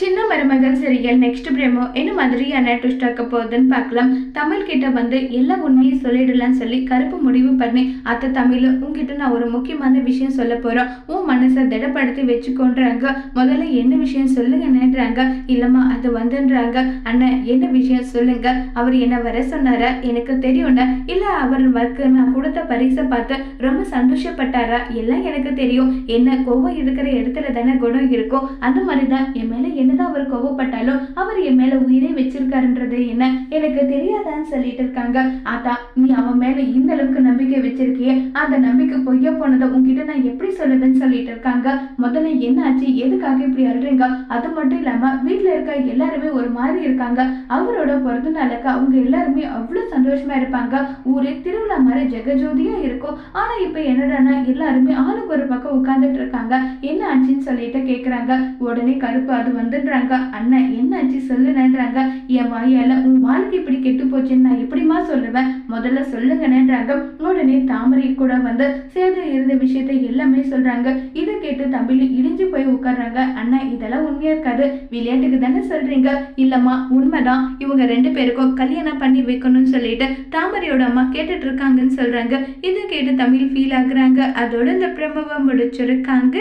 சின்ன மருமகள் serial next பிரேமோ என்ன மாதிரியான ட்விஸ்ட் ஆக்க போகுதுன்னு பார்க்கலாம். தமிழ் கிட்ட வந்து எல்லா உண்மையும் சொல்லிடலாம்னு சொல்லி கருப்பு முடிவு பண்ணி அத்தை தமிழ் உங்ககிட்ட நான் ஒரு முக்கியமான விஷயம் சொல்ல போறோம். உன் மனசை திடப்படுத்தி வச்சுக்கோன்றாங்க. முதல்ல என்ன விஷயம் சொல்லுங்கன்னுன்றாங்க இல்லம்மா அது வந்துன்றாங்க. அண்ணன் என்ன விஷயம் சொல்லுங்க? அவர் என்ன வர சொன்னாரா? எனக்கு தெரியும்னா இல்ல அவர் ஒர்க்கு நான் கொடுத்த பரிசை பார்த்து ரொம்ப சந்தோஷப்பட்டாரா? எல்லாம் எனக்கு தெரியும். என்ன கோவம் இருக்கிற இடத்துல தானே குணம் இருக்கும். அந்த மாதிரி தான் என் மேல the அவர் கோவப்பட்டாலும் அவர் என் மேல உயிரே வச்சிருக்காருன்றது என்ன? எனக்கு தெரியாதான்னு சொல்லிட்டு இருக்காங்க. ஆத்தா நீ அவன் மேல இந்த அளவுக்கு நம்பிக்கை வச்சிருக்கியே? அந்த நம்பிக்கை பொய்ய போனதை உங்ககிட்ட நான் எப்படி சொல்லுவேன்னு சொல்லிட்டு இருக்காங்க. முதல்ல என்ன ஆச்சு? எதுக்காக இப்படி அழுறீங்க? அது மட்டும் இல்லாம வீட்டுல இருக்க எல்லாருமே ஒரு மாதிரி இருக்காங்க. அவரோட பிறந்த நாளுக்கு அவங்க எல்லாருமே அவ்வளவு சந்தோஷமா இருப்பாங்க. ஊரே திருவிழா மாதிரி ஜெகஜோதியா இருக்கும். ஆனா இப்ப என்னடான்னா எல்லாருமே ஆளுக்கு ஒரு பக்கம் உட்கார்ந்துட்டு இருக்காங்க. என்ன ஆச்சுன்னு சொல்லிட்டு கேக்குறாங்க. உடனே கருப்பு அது சொல்கிறாங்க அண்ணன் என்னாச்சு? சொல்லுனன்றாங்க. என் வாயால் உன் வாழ்க்கை இப்படி கெட்டு போச்சுன்னு நான் எப்படிமா சொல்லுவேன்? முதல்ல சொல்லுங்கன்றாங்க உடனே தாமரை கூட வந்து சேது இருந்த விஷயத்தை எல்லாமே சொல்றாங்க. இதை கேட்டு தமிழ் இடிஞ்சு போய் உட்கார்றாங்க. அண்ணா இதெல்லாம் உண்மையா இருக்காது. விளையாட்டுக்கு தானே சொல்றீங்க? இல்லம்மா உண்மைதான். இவங்க ரெண்டு பேருக்கும் கல்யாணம் பண்ணி வைக்கணும்னு சொல்லிட்டு தாமரையோட அம்மா கேட்டுட்டு இருக்காங்கன்னு சொல்றாங்க. இதை கேட்டு தமிழ் ஃபீல் ஆகுறாங்க. அதோட இந்த பிரமவை முடிச்சிருக்காங்க